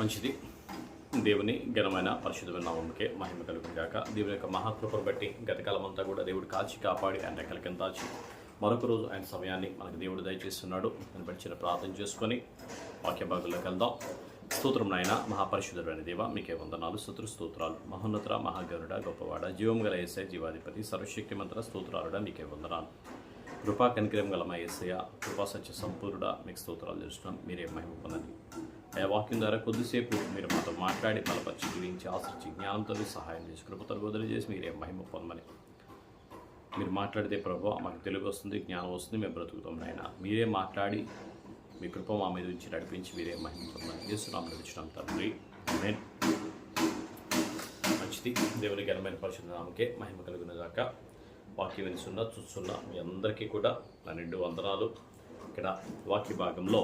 మంచిది. దేవుని ఘనమైన పరిశుద్ధమైన నామంకే మహిమ కలుగుగాక దేవుని యొక్క మహాకృపను బట్టి గతకాలమంతా కూడా దేవుడు కాచి కాపాడి ఆయన రెక్కల కింద దాచి మరొక రోజు ఆయన సమయాన్ని మనకు దేవుడు దయచేస్తున్నాడు. దాన్ని బట్టి చిన్న ప్రార్థన చేసుకొని వాక్య భాగంలోకి వెళ్దాం. స్తోత్రం నాయన మహాపరిశుద్ధుడైన దేవ మీకే వందనాలు స్తోత్ర స్తోత్రాలు. మహోన్నతర మహాగరుడ గొప్పవాడ జీవం గల ఏసై జీవాధిపతి సర్వశక్తి మంత్ర స్తోత్రాలుడ మీకే వందనాలు. కృపా కనికరం గల మా ఏసయ కృపా సత్య సంపూర్ణ మీకు స్తోత్రాలు తెలుస్తున్నాం. మీరే మహిమ పొందండి. వాక్యం ద్వారా కొద్దిసేపు మీరు మాతో మాట్లాడి బలపరిచి గురించి ఆశించి జ్ఞానంతో సహాయం చేసి కృపతో వదిలి చేసి మీరే మహిమ పొందమని. మీరు మాట్లాడితే ప్రభు మాకు తెలుగు వస్తుంది జ్ఞానం వస్తుంది మేము బ్రతుకుతాం నాయన. మీరే మాట్లాడి మీ కృప మా మీద ఉంచి నడిపించి మీరే మహిమ పొందమని చేస్తున్నాం నడిచినాం తండ్రి. నేను మంచిది. దేవుని ఘనమైన పరిశుద్ధ నామకే మహిమ కలుగున దాకా వాక్యం వినిస్తున్న చూస్తున్న మీ అందరికీ కూడా నా రెండు వందనాలు. ఇక్కడ వాక్య భాగంలో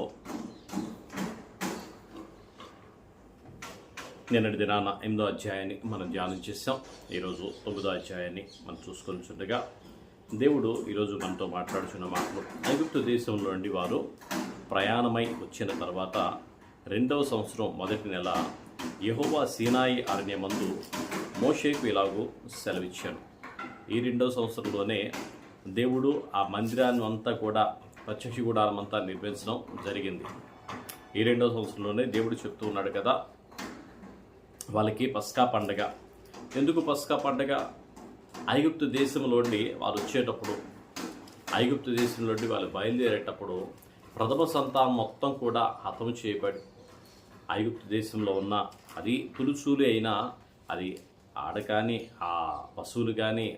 నిన్నటి దినాన ఎనిమిదో అధ్యాయాన్ని మనం ధ్యానం చేసాం ఈరోజు తొమ్మిదో అధ్యాయాన్ని మనం చూసుకొని చుండగా దేవుడు ఈరోజు మనతో మాట్లాడుచున్న మాటలు. ఐగుప్తు దేశంలో నుండి వారు ప్రయాణమై వచ్చిన తర్వాత రెండవ సంవత్సరం మొదటి నెల యెహోవా సీనాయి అరణ్యమందు మోషేకు ఇలాగూ సెలవిచ్చాను ఈ రెండవ సంవత్సరంలోనే దేవుడు ఆ మందిరాన్ని అంతా కూడా ప్రత్యక్ష గుడారం అంతా నిర్మించడం జరిగింది. ఈ రెండవ సంవత్సరంలోనే దేవుడు చెప్తూ ఉన్నాడు కదా వాళ్ళకి పస్కా పండగ. ఎందుకు పస్కా పండగ? ఐగుప్తు దేశంలోండి వారు వచ్చేటప్పుడు ఐగుప్తు దేశంలోండి వాళ్ళు బయలుదేరేటప్పుడు ప్రథమ సంతానం మొత్తం కూడా హతం చేయబడి ఐగుప్తు దేశంలో ఉన్న అది తులుచూలు అయినా అది ఆడ కానీ ఆ పశువులు కానీ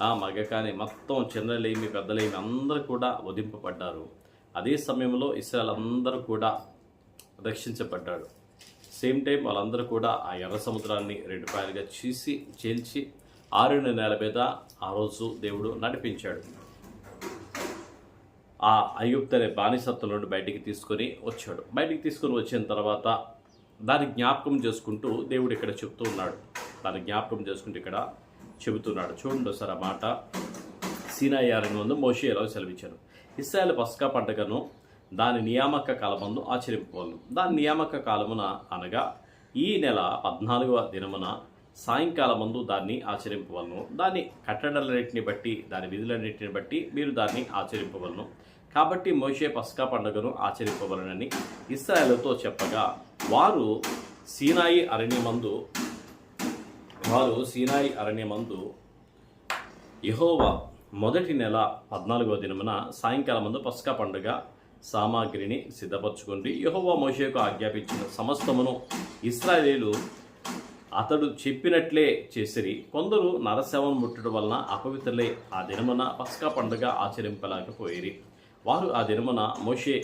ఆ మగ కానీ మొత్తం చిన్నలేమి పెద్దలేమి అందరూ కూడా వధింపబడ్డారు అదే సమయంలో ఇస్రాయల్ అందరూ కూడా రక్షించబడ్డాడు సేమ్ టైం వాళ్ళందరూ కూడా ఆ ఎర్ర సముద్రాన్ని రెండు పాయలుగా చీసి చీల్చి ఆరున నెల మీద ఆ రోజు దేవుడు నడిపించాడు. ఆ అయ్యుప్తు అనే బానిసత్వం నుండి బయటికి తీసుకొని వచ్చాడు. బయటికి తీసుకొని వచ్చిన తర్వాత దాన్ని జ్ఞాపకం చేసుకుంటూ దేవుడు ఇక్కడ చెప్తూ ఉన్నాడు. దాన్ని జ్ఞాపకం చేసుకుంటూ ఇక్కడ చెబుతున్నాడు. చూడండి ఒకసారి ఆ మాట. సీనాయి అరణ్యం ముందు మోషి ఎలా సెలవిచ్చాను ఇస్రాయల్ పస్కా పండుగను దాని నియామక కాలమందు ఆచరింపవలను దాని నియామక కాలమున అనగా ఈ నెల పద్నాలుగవ దినమున సాయంకాలమందు దాన్ని ఆచరింపవలను దాని కట్టడలన్నింటిని బట్టి దాని విధులన్నింటిని బట్టి మీరు దాన్ని ఆచరింపవలను కాబట్టి మోషే పస్కా పండుగను ఆచరింపవలనని ఇస్రాయలతో చెప్పగా వారు సీనాయి అరణ్యమందు వారు సీనాయి అరణ్యమందు యహోవా మొదటి నెల పద్నాలుగవ దినమున సాయంకాలం ముందు పస్కా పండుగ సామాగ్రిని సిద్ధపరచుకుంది యహోవా మోషేకు ఆజ్ఞాపించిన సమస్తమును ఇస్రాయేలీలు అతడు చెప్పినట్లే చేసిరి. కొందరు నరశవం ముట్టడం వలన అపవిత్రులై ఆ దినమున పస్కా పండుగ ఆచరింపలేకపోయిరి. వారు ఆ దినమున మోషే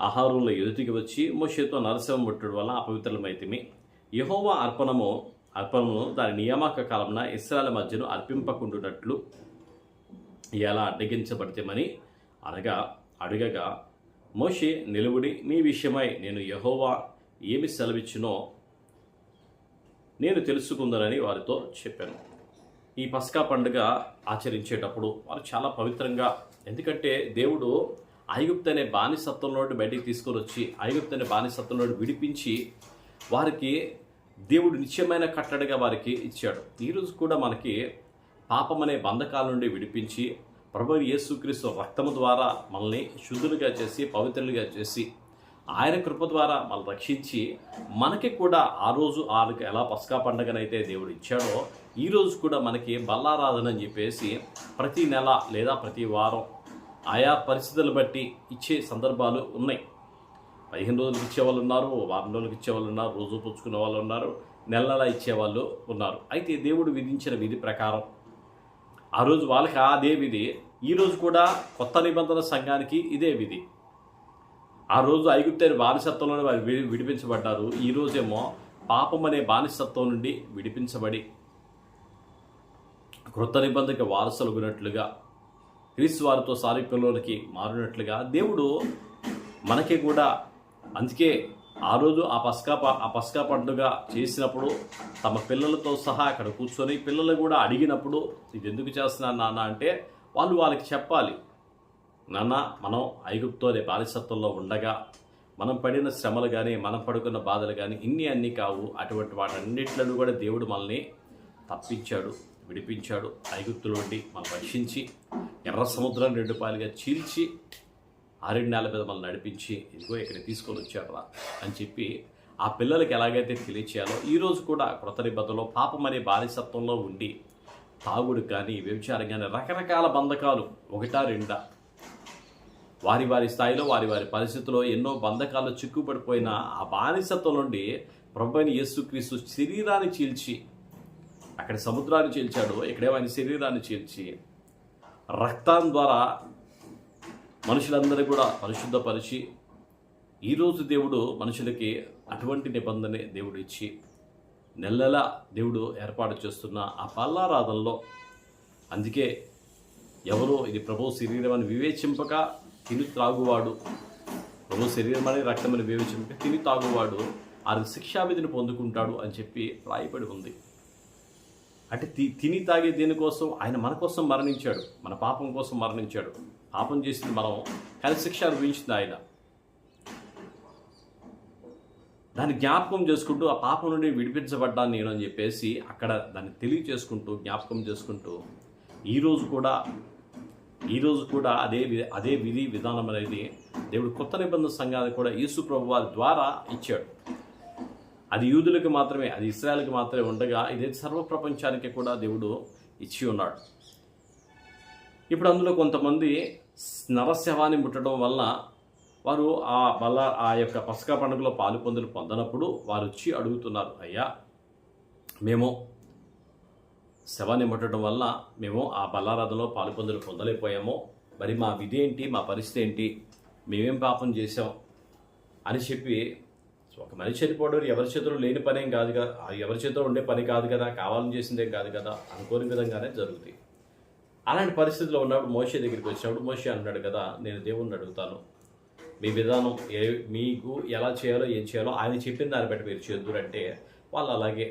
ఆహారంలో ఎదుటికి వచ్చి మోషేతో నరశవం ముట్టడం వలన అపవిత్రమైతిమి యహోవా అర్పణము అర్పణమును దాని నియామక కాలమున ఇస్రాయల్ మధ్యను అర్పింపకుండునట్లు ఎలా అడ్డగించబడితేమని అనగా అడగగా మోషే నిలువుడి నీ విషయమై నేను యహోవా ఏమి సెలవిచ్చునో నేను తెలుసుకుందనని వారితో చెప్పాను. ఈ పస్కా పండుగ ఆచరించేటప్పుడు వారు చాలా పవిత్రంగా ఎందుకంటే దేవుడు ఐగుప్తు అనే బానిసత్వం నుండి బయటికి తీసుకొని వచ్చి ఐగుప్తు అనే బానిసత్వంలో నుండి విడిపించి వారికి దేవుడు నిత్యమైన కట్టడిగా వారికి ఇచ్చాడు. ఈరోజు కూడా మనకి పాపం అనే బంధకాల నుండి విడిపించి ప్రభు యేసుక్రీస్తు రక్తము ద్వారా మనల్ని శుద్ధులుగా చేసి పవిత్రులుగా చేసి ఆయన కృప ద్వారా మనల్ని రక్షించి మనకి కూడా ఆ రోజు వాళ్ళకి ఎలా పస్కా పండగనైతే దేవుడు ఇచ్చాడో ఈ రోజు కూడా మనకి బల్లారాధన అని చెప్పేసి ప్రతి నెల లేదా ప్రతి వారం ఆయా పరిస్థితులు బట్టి ఇచ్చే సందర్భాలు ఉన్నాయి. పదిహేను రోజులకు ఇచ్చేవాళ్ళు ఉన్నారు వారం రోజులకు ఇచ్చేవాళ్ళు ఉన్నారు రోజు పుచ్చుకునే వాళ్ళు ఉన్నారు నెల నెల ఇచ్చేవాళ్ళు ఉన్నారు. అయితే దేవుడు విధించిన విధి ప్రకారం ఆ రోజు వాళ్ళకి అదే విధి ఈరోజు కూడా కొత్త నిబంధన సంఘానికి ఇదే విధి. ఆ రోజు ఐగుప్తైన బానిసత్వంలోనే వారు విడిపించబడ్డారు. ఈ రోజేమో పాపం అనే బానిసత్వం నుండి విడిపించబడి క్రొత్త నిబంధనకి వారసులుగునట్లుగా క్రీస్తు వారితో సారూప్యంలోనికి మారినట్లుగా దేవుడు మనకి కూడా అందుకే ఆ రోజు ఆ పస్కా ప- ఆ పస్కా పండుగ చేసినప్పుడు తమ పిల్లలతో సహా అక్కడ కూర్చొని పిల్లలు కూడా అడిగినప్పుడు ఇది ఎందుకు చేస్తున్నాను నాన్న? అంటే వాళ్ళు వాళ్ళకి చెప్పాలి. నాన్న మనం ఐగుప్తు అనే బానిసత్వంలో ఉండగా మనం పడిన శ్రమలు కానీ మనం పడుకున్న బాధలు కానీ ఇన్ని అన్ని కావు. అటువంటి వాటన్నిట్లను కూడా దేవుడు మనల్ని తప్పించాడు విడిపించాడు. ఐగుప్తులోండి మనం రక్షించి ఎర్ర సముద్రాన్ని రెండు పాలుగా చీల్చి ఆరేడు నెలల మీద మనల్ని నడిపించి ఇదిగో ఇక్కడ తీసుకొని వచ్చాడరా అని చెప్పి ఆ పిల్లలకి ఎలాగైతే తెలియచేయాలో ఈరోజు కూడా కృత నిబద్ధలో పాపం అనే బానిసత్వంలో ఉండి తాగుడు కానీ వ్యభిచారం కానీ రకరకాల బంధకాలు ఒకటా రెండా? వారి వారి స్థాయిలో వారి వారి పరిస్థితుల్లో ఎన్నో బంధకాలు చిక్కుపడిపోయిన ఆ బానిసత్వం నుండి ప్రభుని యేసుక్రీస్తు శరీరాన్ని చీల్చి అక్కడ సముద్రాన్ని చీల్చాడు ఇక్కడేమో ఆయన శరీరాన్ని చీల్చి రక్తం ద్వారా మనుషులందరూ కూడా పరిశుద్ధపరిచి ఈరోజు దేవుడు మనుషులకి అటువంటి నిబంధన దేవుడు ఇచ్చి నెలలా దేవుడు ఏర్పాటు చేస్తున్న ఆ పల్లారాధనలో అందుకే ఎవరో ఇది ప్రభు శరీరం అని వివేచింపక తిని త్రాగువాడు. ప్రభు శరీరం అని రక్తం అని వివేచింపక తిని తాగువాడు ఆ శిక్షావిధిని పొందుకుంటాడు అని చెప్పి ప్రాయపడి ఉంది. అంటే తి తిని తాగే దేనికోసం ఆయన మన కోసం మరణించాడు. మన పాపం కోసం మరణించాడు. పాపం చేసింది మనం. కానీ శిక్ష అనుభవించింది ఆయన. దాన్ని జ్ఞాపకం చేసుకుంటూ ఆ పాపం నుండి విడిపించబడ్డాను నేను అని చెప్పేసి అక్కడ దాన్ని తెలియచేసుకుంటూ జ్ఞాపకం చేసుకుంటూ ఈరోజు కూడా ఈరోజు కూడా అదే వి- అదే విధి విధానం అనేది దేవుడు కొత్త నిబంధన సంఘాన్ని కూడా యేసు ప్రభు వారి ద్వారా ఇచ్చాడు. అది యూదులకు మాత్రమే అది ఇస్రాయల్కి మాత్రమే ఉండగా ఇదే సర్వ ప్రపంచానికి కూడా దేవుడు ఇచ్చి ఉన్నాడు. ఇప్పుడు అందులో కొంతమంది నరశవాన్ని ముట్టడం వల్ల వారు ఆ బల్ల ఆ యొక్క పసకా పండుగలో పాలు పొందులు పొందనప్పుడు వారు వచ్చి అడుగుతున్నారు అయ్యా మేము శవాన్ని ముట్టడం వల్ల మేము ఆ బల్లారాధనలో పాలు పొందులు పొందలేకపోయాము. మరి మా విధి ఏంటి? మా పరిస్థితి ఏంటి? మేమేం పాపం చేసాం అని చెప్పి ఒక మనిషి చనిపోవడం ఎవరి చేతిలో లేని పనేం కాదు కదా ఎవరి చేతిలో ఉండే పని కాదు కదా కావాలని చేసిందేం కాదు కదా అనుకోని విధంగానే జరుగుతాయి. అలాంటి పరిస్థితిలో ఉన్నప్పుడు మోషే దగ్గరికి వచ్చినప్పుడు మోషే అన్నాడు కదా నేను దేవుణ్ణి అడుగుతాను. మీ విధానం ఏ మీకు ఎలా చేయాలో ఏం చేయాలో ఆయన చెప్పిన దాన్ని బట్టి మీరు చేద్దురంటే వాళ్ళు అలాగే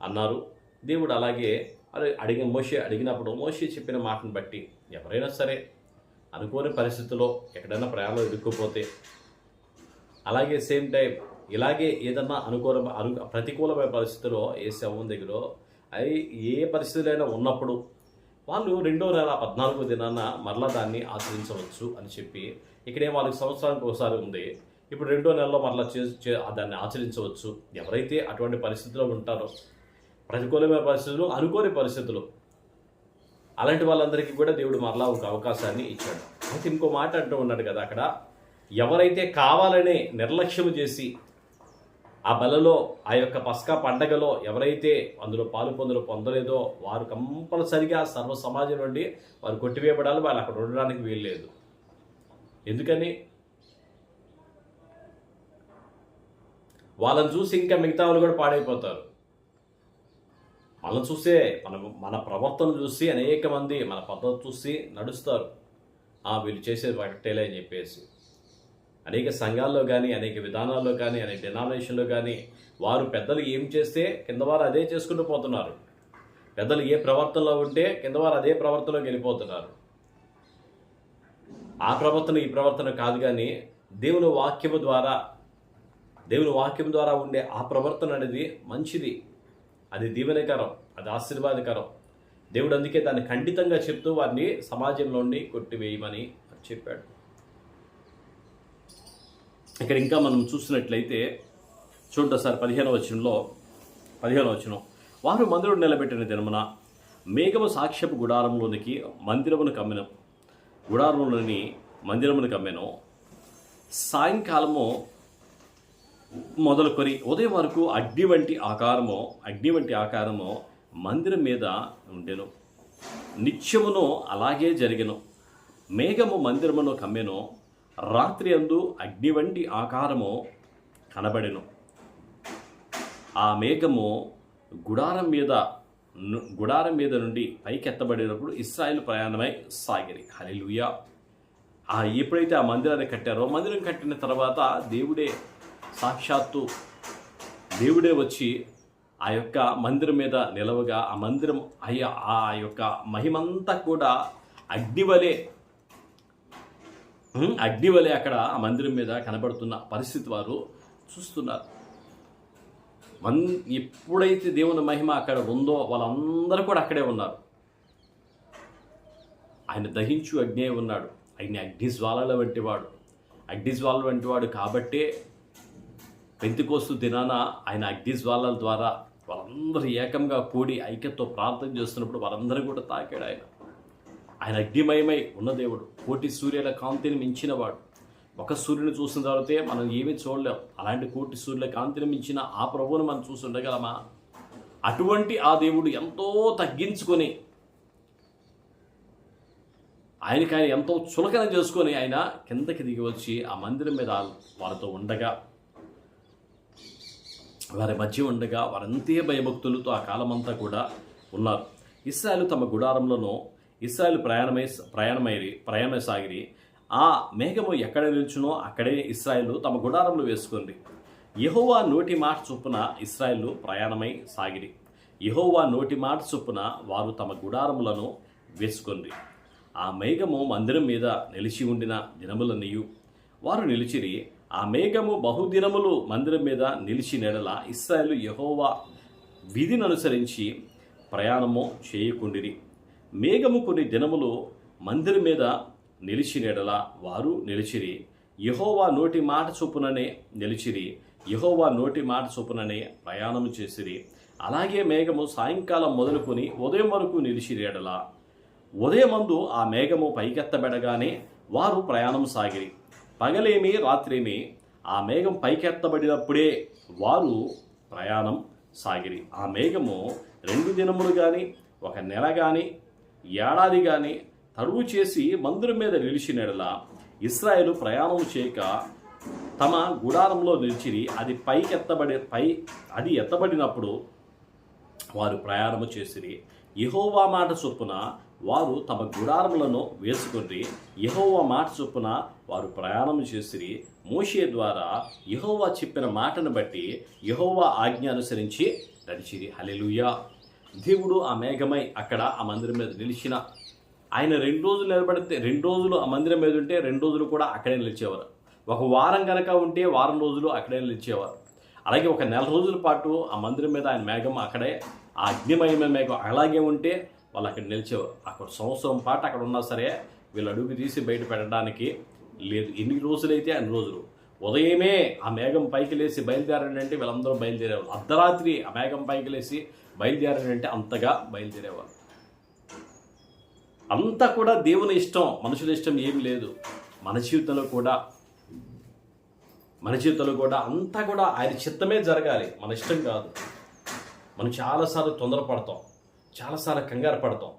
అన్నారు. దేవుడు అలాగే అరే అడిగిన మోషే అడిగినప్పుడు మోషే చెప్పిన మాటను బట్టి ఎవరైనా సరే అనుకోని పరిస్థితుల్లో ఎక్కడైనా ప్రయాణంలో ఇరుక్కుపోతే అలాగే సేమ్ టైం ఇలాగే ఏదన్నా అనుకూల అను ప్రతికూలమైన పరిస్థితిలో ఏ శవం దగ్గర అవి ఏ పరిస్థితులైనా ఉన్నప్పుడు వాళ్ళు రెండో నెల పద్నాలుగో దినాన మరలా దాన్ని ఆచరించవచ్చు అని చెప్పి ఇక్కడే వాళ్ళకి సంవత్సరానికి ఒకసారి ఉంది. ఇప్పుడు రెండో నెలలో మరలా చే దాన్ని ఆచరించవచ్చు. ఎవరైతే అటువంటి పరిస్థితిలో ఉంటారో ప్రతికూలమైన పరిస్థితులు అనుకోని పరిస్థితులు అలాంటి వాళ్ళందరికీ కూడా దేవుడు మరలా ఒక అవకాశాన్ని ఇచ్చాడు. అయితే ఇంకో మాట అంటూ ఉన్నాడు కదా అక్కడ ఎవరైతే కావాలనే నిర్లక్ష్యం చేసి ఆ బలలో ఆ యొక్క పస్కా పండగలో ఎవరైతే అందులో పాలు పొందులు పొందలేదో వారు కంపల్సరిగా సర్వ సమాజం నుండి వారు కొట్టివేయబడాలి వాళ్ళు అక్కడ ఉండడానికి వీల్లేదు. ఎందుకని? వాళ్ళని చూసి ఇంకా మిగతా వాళ్ళు కూడా పాడైపోతారు. మనం చూసే మన మన ప్రవర్తన చూసి అనేక మంది మన పద్ధతి చూసి నడుస్తారు. ఆ వీళ్ళు చేసేది పట్టేలే అని చెప్పేసి. అనేక సంఘాల్లో కానీ అనేక విధానాల్లో కానీ అనేక డినామినేషన్లో కానీ వారు పెద్దలు ఏం చేస్తే కింద వారు అదే చేసుకుంటూ పోతున్నారు. పెద్దలు ఏ ప్రవర్తనలో ఉంటే కింద వారు అదే ప్రవర్తనలోకి వెళ్ళిపోతున్నారు. ఆ ప్రవర్తన ఈ ప్రవర్తన కాదు కానీ దేవుని వాక్యము ద్వారా దేవుని వాక్యం ద్వారా ఉండే ఆ ప్రవర్తన అనేది మంచిది. అది దీవెనకరం అది ఆశీర్వాదకరం. దేవుడు అందుకే దాన్ని ఖండితంగా చెప్తూ వారిని సమాజంలోండి కొట్టివేయమని చెప్పాడు. ఇక్కడ ఇంకా మనం చూసినట్లయితే చూడండి సార్ పదిహేను వచనంలో పదిహేను వచనం. వారు మందిరం నిలబెట్టిన దినమున మేఘము సాక్ష్యపు గుడారంలోనికి మందిరమును కమ్మిన. గుడారంలోని మందిరమును కమ్మెను. సాయంకాలము మొదలుకొని ఉదయం వరకు అగ్ని వంటి ఆకారము అగ్ని వంటి ఆకారము మందిరం మీద ఉండెను. నిత్యమును అలాగే జరిగెను. మేఘము మందిరమును కమ్మెను. రాత్రి అందు అగ్ని వంటి ఆకారము కనబడెను. ఆ మేఘము గుడారం మీద గుడారం మీద నుండి పైకెత్తబడినప్పుడు ఇస్రాయిల్ ప్రయాణమై సాగిరి. హలిలుయా ఆ ఎప్పుడైతే ఆ మందిరాన్ని కట్టారో మందిరం కట్టిన తర్వాత దేవుడే సాక్షాత్తు దేవుడే వచ్చి ఆ యొక్క మందిరం మీద నిలవగా ఆ మందిరం అయ్యా ఆ యొక్క మహిమంతా కూడా అగ్నివలే అగ్ని వలె అక్కడ ఆ మందిరం మీద కనబడుతున్న పరిస్థితి వారు చూస్తున్నారు. మన్ ఎప్పుడైతే దేవుని మహిమ అక్కడ ఉందో వాళ్ళందరూ కూడా అక్కడే ఉన్నారు. ఆయన దహించు అగ్నే ఉన్నాడు. ఆయన అగ్నిజ్వాలల వంటివాడు వంటి వాడు. వంటి వాడు కాబట్టే పెంతికోస్తు దినాన ఆయన అగ్నిజ్వాలల ద్వారా వాళ్ళందరూ ఏకంగా కూడి ఐక్యతో ప్రార్థన చేస్తున్నప్పుడు వారందరూ కూడా తాకాడు ఆయన. ఆయన అగ్నిమయమై ఉన్న దేవుడు కోటి సూర్యుల కాంతిని మించినవాడు. ఒక సూర్యుని చూసిన తర్వాతే మనం ఏమీ చూడలేం. అలాంటి కోటి సూర్యుల కాంతిని మించిన ఆ ప్రభువును మనం చూసి ఉండగలమా? అటువంటి ఆ దేవుడు ఎంతో తగ్గించుకొని ఆయనకి ఆయన ఎంతో చులకన చేసుకొని ఆయన కిందకి దిగి వచ్చి ఆ మందిరం మీద వారితో ఉండగా వారి మధ్య ఉండగా వారంతే భయభక్తులతో ఆ కాలమంతా కూడా ఉన్నారు. ఇస్రాయలు తమ గుడారంలోనూ ఇస్రాయల్ ప్రయాణమై ప్రయాణమైరి ప్రయాణ సాగిరి ఆ మేఘము ఎక్కడ నిల్చునో అక్కడే ఇస్రాయలు తమ గుడారంలో వేసుకుంది యహోవా నోటి మాట చొప్పున ఇస్రాయలు ప్రయాణమై సాగిరి. యహోవా నోటి మాట చొప్పున వారు తమ గుడారములను వేసుకుంది ఆ మేఘము మందిరం మీద నిలిచి ఉండిన దినములనియు వారు నిలిచిరి. ఆ మేఘము బహుదినములు మందిరం మీద నిలిచి నెడల ఇస్రాయలు యహోవా విధిని అనుసరించి ప్రయాణము చేయకుండిరి. మేఘము కొన్ని దినములు మందిరం మీద నిలిచినెడల వారు నిలిచిరి. యహోవా నోటి మాట చొప్పుననే నిలిచిరి. యహోవా నోటి మాట చొప్పుననే ప్రయాణము చేసిరి. అలాగే మేఘము సాయంకాలం మొదలుకొని ఉదయం వరకు నిలిచిరేడల ఉదయమందు ఆ మేఘము పైకెత్తబెడగానే వారు ప్రయాణం సాగిరి. పగలేమి రాత్రేమి ఆ మేఘం పైకెత్తబడినప్పుడే వారు ప్రయాణం సాగిరి. ఆ మేఘము రెండు దినములు కానీ ఒక నెల కానీ ఏడాది కానీ తరువు చేసి మందిరం మీద నిలిచినడల ఇస్రాయేలు ప్రయాణం చేయక తమ గుడారంలో నిలిచిరి. అది పైకి ఎత్తబడి పై అది ఎత్తబడినప్పుడు వారు ప్రయాణము చేసిరి. యహోవా మాట చొప్పున వారు తమ గుడారములను వేసుకొని యహోవా మాట చొప్పున వారు ప్రయాణం చేసిరి. మోషే ద్వారా యహోవా చెప్పిన మాటను బట్టి యహోవా ఆజ్ఞ అనుసరించి నడిచిరి. హలెలుయా దేవుడు ఆ మేఘమై అక్కడ ఆ మందిరం మీద నిలిచిన. ఆయన రెండు రోజులు నిలబడితే రెండు రోజులు ఆ మందిరం మీద ఉంటే రెండు రోజులు కూడా అక్కడే నిలిచేవారు. ఒక వారం కనుక ఉంటే వారం రోజులు అక్కడే నిలిచేవారు. అలాగే ఒక నెల రోజుల పాటు ఆ మందిరం మీద ఆయన మేఘం అక్కడే ఆ అగ్నిమయమైన మేఘం అలాగే ఉంటే వాళ్ళు అక్కడ నిలిచేవారు. అక్కడ సంవత్సరం పాటు అక్కడ ఉన్నా సరే వీళ్ళు అడుగు తీసి బయట పెట్టడానికి లేదు. ఎన్ని రోజులైతే అన్ని రోజులు. ఉదయమే ఆ మేఘం పైకి లేచి బయలుదేరాడంటే వీళ్ళందరూ బయలుదేరారు అర్ధరాత్రి ఆ మేఘం పైకి లేచి బయలుదేరారంటే అంతగా బయలుదేరేవాళ్ళు. అంతా కూడా దేవుని ఇష్టం మనుషుల ఇష్టం ఏం లేదు. మన జీవితంలో కూడా మన జీవితంలో కూడా అంతా కూడా ఆయన చిత్తమే జరగాలి. మన ఇష్టం కాదు. మనం చాలాసార్లు తొందరపడతాం. చాలాసార్లు కంగారు పడతాం.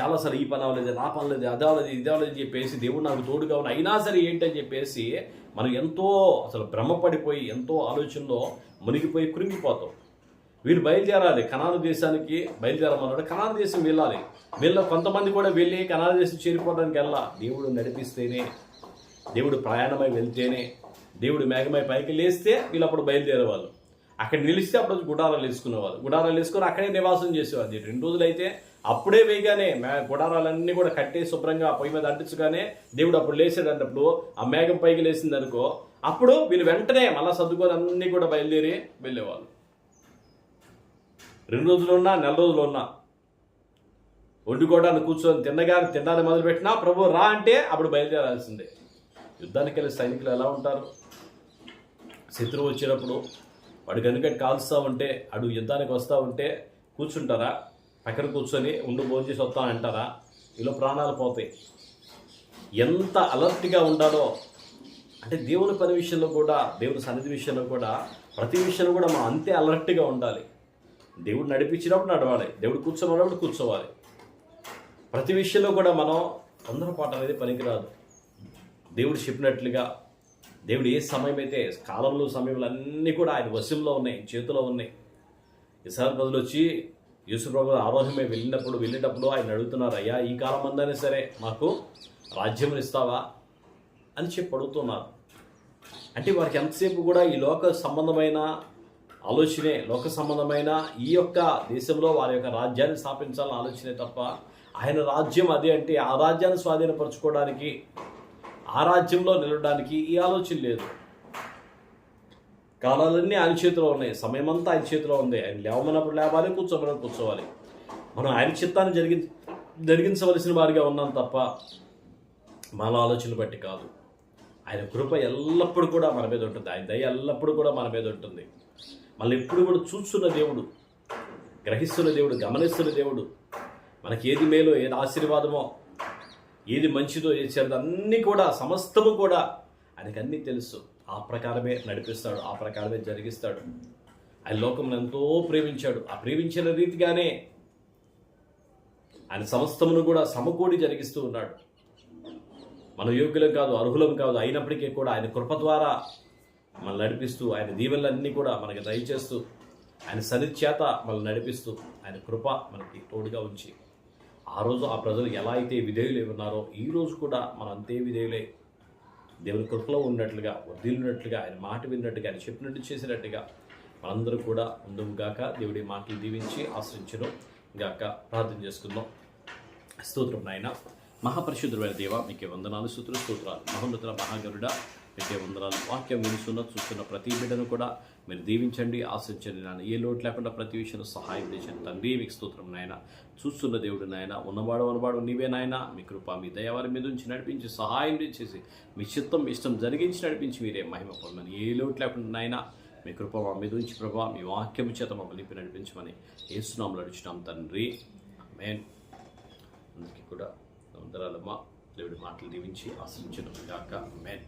చాలాసార్లు ఈ పని అవ్వలేదు నా పని లేదు అది అవ్వలేదు ఇది అవ్వలేదు అని చెప్పేసి దేవుడు నాకు తోడుగా ఉన్న అయినా సరే ఏంటని చెప్పేసి మనం ఎంతో అసలు భ్రమపడిపోయి ఎంతో ఆలోచనలో మునిగిపోయి కృంగిపోతాం. వీళ్ళు బయలుదేరాలి. కనాను దేశానికి బయలుదేరమన్నాడు. కనాను దేశం వెళ్ళాలి. వీళ్ళ కొంతమంది కూడా వెళ్ళి కనాను దేశం చేరిపోవడానికి వెళ్ళా దేవుడు నడిపిస్తేనే దేవుడు ప్రయాణమై వెళ్తేనే దేవుడు మేఘమై పైకి లేస్తే వీళ్ళు అప్పుడు బయలుదేరేవాళ్ళు. అక్కడ నిలిస్తే అప్పుడు గుడారాలు వేసుకునేవాళ్ళు. గుడారాలు వేసుకొని అక్కడే నివాసం చేసేవాళ్ళు. రెండు రోజులు అయితే అప్పుడే వేయగానే మే గుడారాలన్నీ కూడా కట్టి శుభ్రంగా పొయ్యి మీద అంటించగానే దేవుడు అప్పుడు లేచాడు ఆ మేఘం పైకి లేచింది అనుకో అప్పుడు వీళ్ళు వెంటనే మళ్ళా సర్దుకొని అన్నీ కూడా బయలుదేరి వెళ్ళేవాళ్ళు. రెండు రోజులు ఉన్నా నెల రోజులు ఉన్నా వండుకోవడానికి కూర్చొని తిన్నగానే తినడానికి మొదలుపెట్టినా ప్రభు రా అంటే అప్పుడు బయలుదేరాల్సిందే. యుద్ధానికి వెళ్ళే సైనికులు ఎలా ఉంటారు? శత్రువు వచ్చినప్పుడు వాడు కనుక కాల్స్తూ ఉంటే అడు యుద్ధానికి వస్తూ ఉంటే కూర్చుంటారా? పక్కన కూర్చొని ఉండు భోజనం చేసి వస్తాను అంటారా? ఇలా ప్రాణాలు పోతాయి. ఎంత అలర్ట్గా ఉండాలో అంటే దేవుని పని విషయంలో కూడా దేవుని సన్నిధి విషయంలో కూడా ప్రతి విషయంలో కూడా మనం అంతే అలర్ట్గా ఉండాలి. దేవుడు నడిపించినప్పుడు నడవాలి. దేవుడు కూర్చోమన్నప్పుడు కూర్చోవాలి. ప్రతి విషయంలో కూడా మనం తొందరపాటు అనేది పనికిరాదు. దేవుడు చెప్పినట్లుగా దేవుడు ఏ సమయం అయితే కాలంలో సమయంలో అన్నీ కూడా ఆయన వశంలో ఉన్నాయి చేతిలో ఉన్నాయి. ఇసారి ప్రజలు వచ్చి యేసుప్రభు ఆరోహమే వెళ్ళినప్పుడు వెళ్ళేటప్పుడు ఆయన అడుగుతున్నారు అయ్యా ఈ కాలం అందైనా సరే మాకు రాజ్యం ఇస్తావా? అని చెప్పి అడుగుతున్నారు. అంటే వారికి ఎంతసేపు కూడా ఈ లోక సంబంధమైన ఆలోచనే లోక సంబంధమైన ఈ యొక్క దేశంలో వారి యొక్క రాజ్యాన్ని స్థాపించాలని ఆలోచనే తప్ప ఆయన రాజ్యం అదే అంటే ఆ రాజ్యాన్ని స్వాధీనపరచుకోవడానికి ఆ రాజ్యంలో నిలవడానికి ఈ ఆలోచన లేదు. కాలాలన్నీ ఆయన చేతిలో ఉన్నాయి. సమయం అంతా ఆయన చేతిలో ఉంది. ఆయన లేవమన్నప్పుడు లేవాలి కూర్చోమన్నప్పుడు కూర్చోవాలి. మనం ఆయన చిత్తాన్ని జరిగి జరిగించవలసిన వారిగా ఉన్నాం తప్ప మన ఆలోచనలు బట్టి కాదు. ఆయన కృప ఎల్లప్పుడూ కూడా మన మీద ఉంటుంది. ఆయన దయ ఎల్లప్పుడూ కూడా మన మీద ఉంటుంది. మళ్ళీ ఎప్పుడు కూడా చూస్తున్న దేవుడు గ్రహిస్తున్న దేవుడు గమనిస్తున్న దేవుడు. మనకి ఏది మేలో ఏది ఆశీర్వాదమో ఏది మంచిదో ఏది చెడ్డదో అన్నీ కూడా సమస్తము కూడా ఆయనకి అన్నీ తెలుసు. ఆ ప్రకారమే నడిపిస్తాడు ఆ ప్రకారమే జరిగిస్తాడు. ఆయన లోకం ఎంతో ప్రేమించాడు. ఆ ప్రేమించిన రీతిగానే ఆయన సమస్తమును కూడా సమకూడి జరిగిస్తూ ఉన్నాడు. మన యోగ్యులం కాదు అర్హులం కాదు అయినప్పటికీ కూడా ఆయన కృప ద్వారా మనల్ని నడిపిస్తూ ఆయన దీవెనలన్నీ కూడా మనకి దయచేస్తూ ఆయన సరిచేత మనల్ని నడిపిస్తూ ఆయన కృప మనకి తోడుగా ఉంచి ఆ రోజు ఆ ప్రజలు ఎలా అయితే విధేయులై ఉన్నారో ఈ రోజు కూడా మనం అంతే విధేయులై దేవుని కృపలో ఉన్నట్లుగా వదిలినట్లుగా ఆయన మాట విన్నట్టుగా ఆయన చెప్పినట్టు చేసినట్టుగా మనందరూ కూడా ముందుకు గాక. దేవుడి మాటలు దీవించి ఆశ్రయించడం గాక. ప్రార్థన చేసుకుందాం. స్తోత్రం నాయన. మహాపరిశుద్ధమైన దేవ మీకే వందనాలు సూత్ర స్తోత్రాలు. మహోన్నతుల మహాగరుడ మీకే వందనాలు. వాక్యం వినుసున్న చూస్తున్న ప్రతి బిడ్డను కూడా మీరు దీవించండి ఆశించండి నాయన. ఏ లోటు లేకుండా ప్రతి విషయంలో సహాయం చేసిన తండ్రి మీకు స్తోత్రం నాయన. చూస్తున్న దేవుడు నాయన ఉన్నవాడు ఉన్నవాడు నీవే నాయన. మీ కృప మీ దయవారి మీద ఉంచి నడిపించి సహాయం చేసి మీ చిత్తం ఇష్టం జరిగించి నడిపించి మీరే మహిమ పొందని ఏ లోటు లేకుండా నాయన మీ కృప మా మీద ఉంచి ప్రభా మీ వాక్యం చేత మమ్మల్ని నింపి నడిపించమని ఏసునాములు అడుచున్నాం తండ్రి. మేన్ అందరికీ కూడా వందనాలమ్మ. దేవుడి మాటలు దీవించి ఆశ్రయించడం కాక మేన్